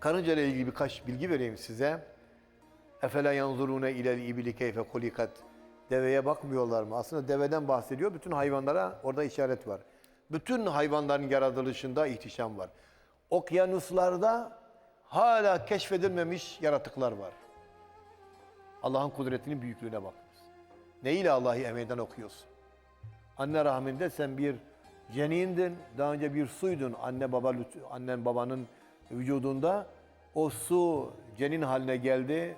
Karınca ile ilgili birkaç bilgi vereyim size. Efela yanzurune ilel ibili keyfe kulikat. Deveye bakmıyorlar mı? Aslında deveden bahsediyor. Bütün hayvanlara orada işaret var. Bütün hayvanların yaratılışında ihtişam var. Okyanuslarda hala keşfedilmemiş yaratıklar var. Allah'ın kudretinin büyüklüğüne bakınız. Neyle Allah'ı meydan okuyorsun? Anne rahminde sen bir cenindin, daha önce bir suydun anne baba annen babanın vücudunda. O su cenin haline geldi.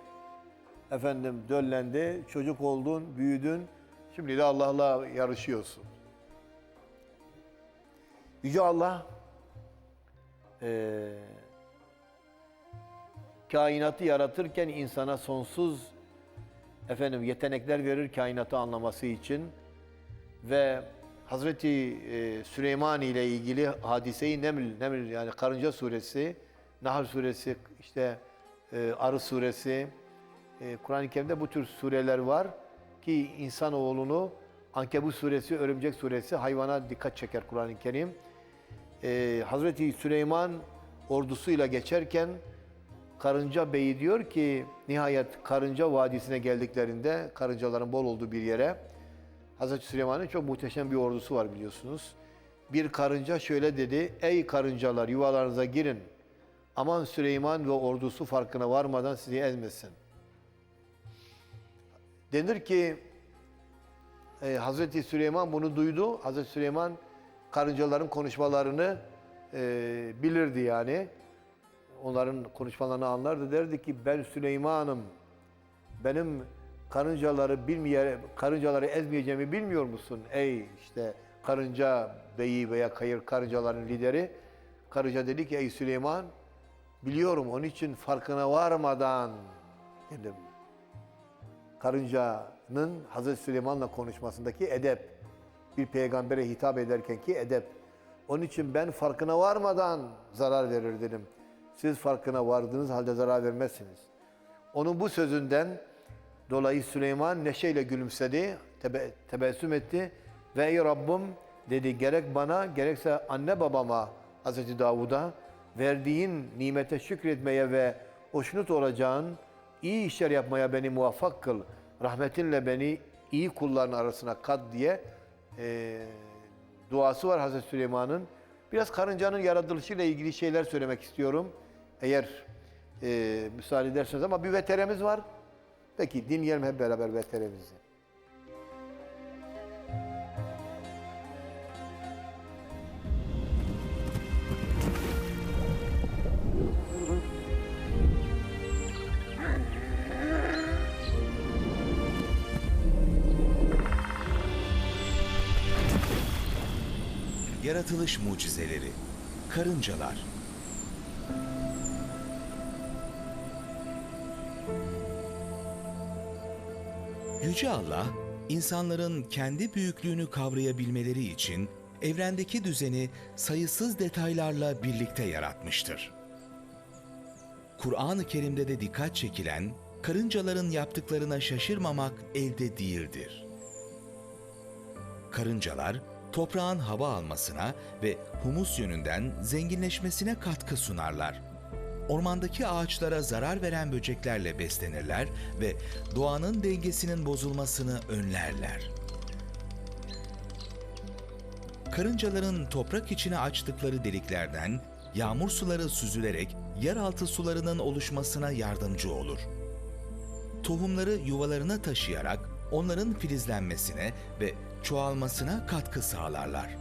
Efendim döllendi, çocuk oldun, büyüdün. Şimdi de Allah'la yarışıyorsun. Yüce Allah eee, kainatı yaratırken insana sonsuz efendim yetenekler verir kainatı anlaması için ve Hazreti e, Süleyman ile ilgili hadiseyi Neml, Neml yani Karınca suresi, Nahl suresi, işte e, Arı suresi, e, Kur'an-ı Kerim'de bu tür sureler var ki insanoğlunu Ankebut suresi, Örümcek suresi hayvana dikkat çeker Kur'an-ı Kerim. Hazreti Süleyman ordusuyla geçerken Karınca Bey diyor ki nihayet Karınca Vadisi'ne geldiklerinde karıncaların bol olduğu bir yere Hazreti Süleyman'ın çok muhteşem bir ordusu var biliyorsunuz. Bir karınca şöyle dedi, ey karıncalar yuvalarınıza girin. Aman Süleyman ve ordusu farkına varmadan sizi ezmesin. Denir ki e, Hazreti Süleyman bunu duydu. Hazreti Süleyman karıncaların konuşmalarını e, bilirdi yani. Onların konuşmalarını anlardı. Derdi ki ben Süleyman'ım. Benim karıncaları bilmeye, karıncaları ezmeyeceğimi bilmiyor musun? Ey işte karınca beyi veya kayır karıncaların lideri. Karınca dedi ki ey Süleyman biliyorum onun için farkına varmadan dedim. Karıncanın Hazreti Süleyman'la konuşmasındaki edep, bir peygambere hitap ederkenki edep. Onun için ben farkına varmadan zarar verir dedim. Siz farkına vardığınız halde zarar vermezsiniz. Onun bu sözünden dolayı Süleyman neşeyle gülümsedi, tebe, tebessüm etti ve ey Rabbim dedi gerek bana gerekse anne babama Hazreti Davud'a verdiğin nimete şükretmeye ve hoşnut olacağın iyi işler yapmaya beni muvaffak kıl. Rahmetinle beni iyi kulların arasına kat diye eee, duası var Hazreti Süleyman'ın. Biraz karıncanın yaratılışıyla ilgili şeyler söylemek istiyorum. Eğer eee müsaade ederseniz ama bir veteremiz var. Peki dinleyelim hep beraber veteremizi. Yaratılış mucizeleri. Karıncalar. Yüce Allah, insanların kendi büyüklüğünü kavrayabilmeleri için evrendeki düzeni sayısız detaylarla birlikte yaratmıştır. Kur'an-ı Kerim'de de dikkat çekilen, karıncaların yaptıklarına şaşırmamak elde değildir. Karıncalar toprağın hava almasına ve humus yönünden zenginleşmesine katkı sunarlar. Ormandaki ağaçlara zarar veren böceklerle beslenirler ve doğanın dengesinin bozulmasını önlerler. Karıncaların toprak içine açtıkları deliklerden yağmur suları süzülerek yeraltı sularının oluşmasına yardımcı olur tohumları yuvalarına taşıyarak onların filizlenmesine ve çoğalmasına katkı sağlarlar.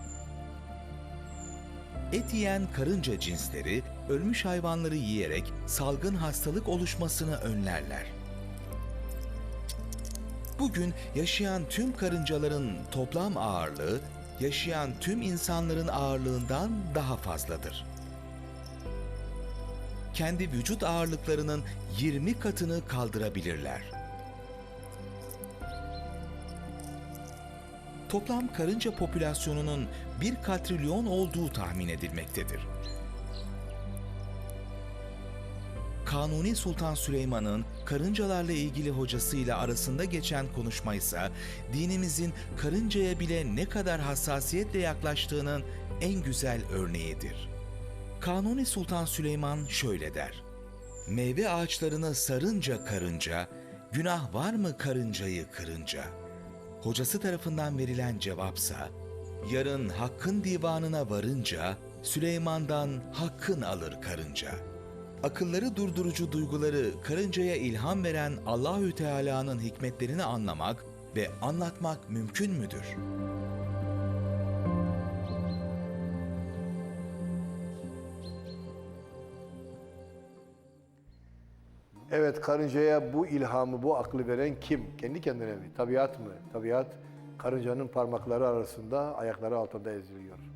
Et yiyen karınca cinsleri ölmüş hayvanları yiyerek salgın hastalık oluşmasını önlerler. Bugün yaşayan tüm karıncaların toplam ağırlığı yaşayan tüm insanların ağırlığından daha fazladır kendi vücut ağırlıklarının 20 katını kaldırabilirler. Toplam karınca popülasyonunun 1 katrilyon olduğu tahmin edilmektedir. Kanuni Sultan Süleyman'ın karıncalarla ilgili hocasıyla arasında geçen konuşma ise dinimizin karıncaya bile ne kadar hassasiyetle yaklaştığının en güzel örneğidir. Kanuni Sultan Süleyman şöyle der. Meyve ağaçlarını sarınca karınca, günah var mı karıncayı kırınca? Hocası tarafından verilen cevapsa, yarın hakkın divanına varınca, Süleyman'dan hakkın alır karınca. Akılları durdurucu duyguları karıncaya ilham veren Allahü Teala'nın hikmetlerini anlamak ve anlatmak mümkün müdür? Evet karıncaya bu ilhamı, bu aklı veren kim? Kendi kendine mi? Tabiat mı? Tabiat karıncanın parmakları arasında, ayakları altında eziliyor.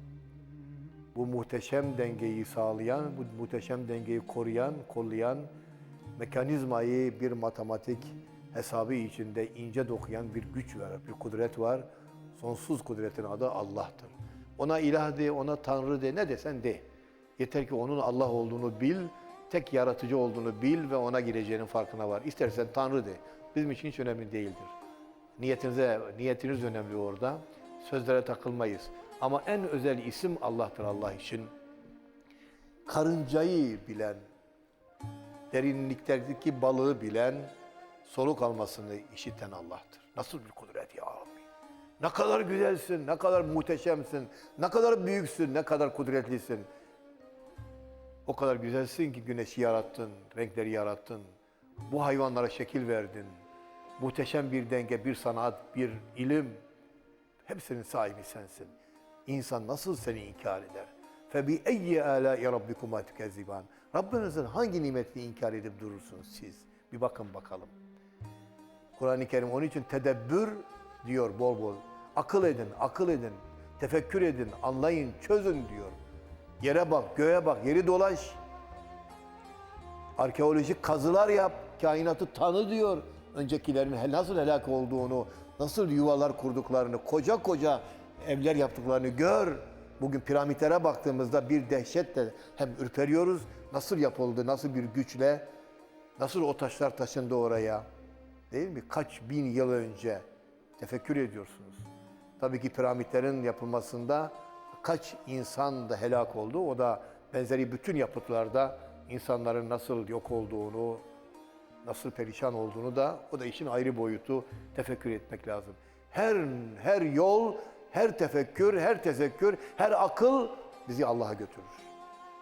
Bu muhteşem dengeyi sağlayan, bu muhteşem dengeyi koruyan, kollayan mekanizmayı bir matematik hesabı içinde ince dokuyan bir güç var, bir kudret var. Sonsuz kudretin adı Allah'tır. Ona ilah de, ona tanrı de, ne desen de. Yeter ki onun Allah olduğunu bil, tek yaratıcı olduğunu bil ve ona gireceğinin farkına var. İstersen tanrı de. Bizim için hiç önemli değildir. Niyetinize, niyetiniz önemli orada. Sözlere takılmayız. Ama en özel isim Allah'tır Allah için. Karıncayı bilen, derinliklerdeki balığı bilen, soluk almasını işiten Allah'tır. Nasıl bir kudret ya Rabbi. Ne kadar güzelsin, ne kadar muhteşemsin, ne kadar büyüksün, ne kadar kudretlisin. O kadar güzelsin ki güneşi yarattın, renkleri yarattın. Bu hayvanlara şekil verdin. Muhteşem bir denge, bir sanat, bir ilim. Hepsinin sahibi sensin. İnsan nasıl seni inkar eder? Eyyi ala ya rabbikuma tukezziban. Rabbinizin hangi nimetini inkar edip durursunuz siz? Bir bakın bakalım. Kur'an-ı Kerim onun için tedebbür diyor bol bol. Akıl edin, akıl edin, tefekkür edin, anlayın, çözün diyor. Yere bak, göğe bak, yeri dolaş. Arkeolojik kazılar yap, kainatı tanı diyor. Öncekilerin nasıl helak olduğunu, nasıl yuvalar kurduklarını, koca koca evler yaptıklarını gör. Bugün piramitlere baktığımızda bir dehşetle hem ürperiyoruz. Nasıl yapıldı, nasıl bir güçle, nasıl o taşlar taşındı oraya. Değil mi? Kaç bin yıl önce tefekkür ediyorsunuz. Tabii ki piramitlerin yapılmasında kaç insan da helak oldu. O da benzeri bütün yapıtlarda insanların nasıl yok olduğunu, nasıl perişan olduğunu da o da işin ayrı boyutu tefekkür etmek lazım. Her her yol, her tefekkür, her tezekkür, her akıl bizi Allah'a götürür.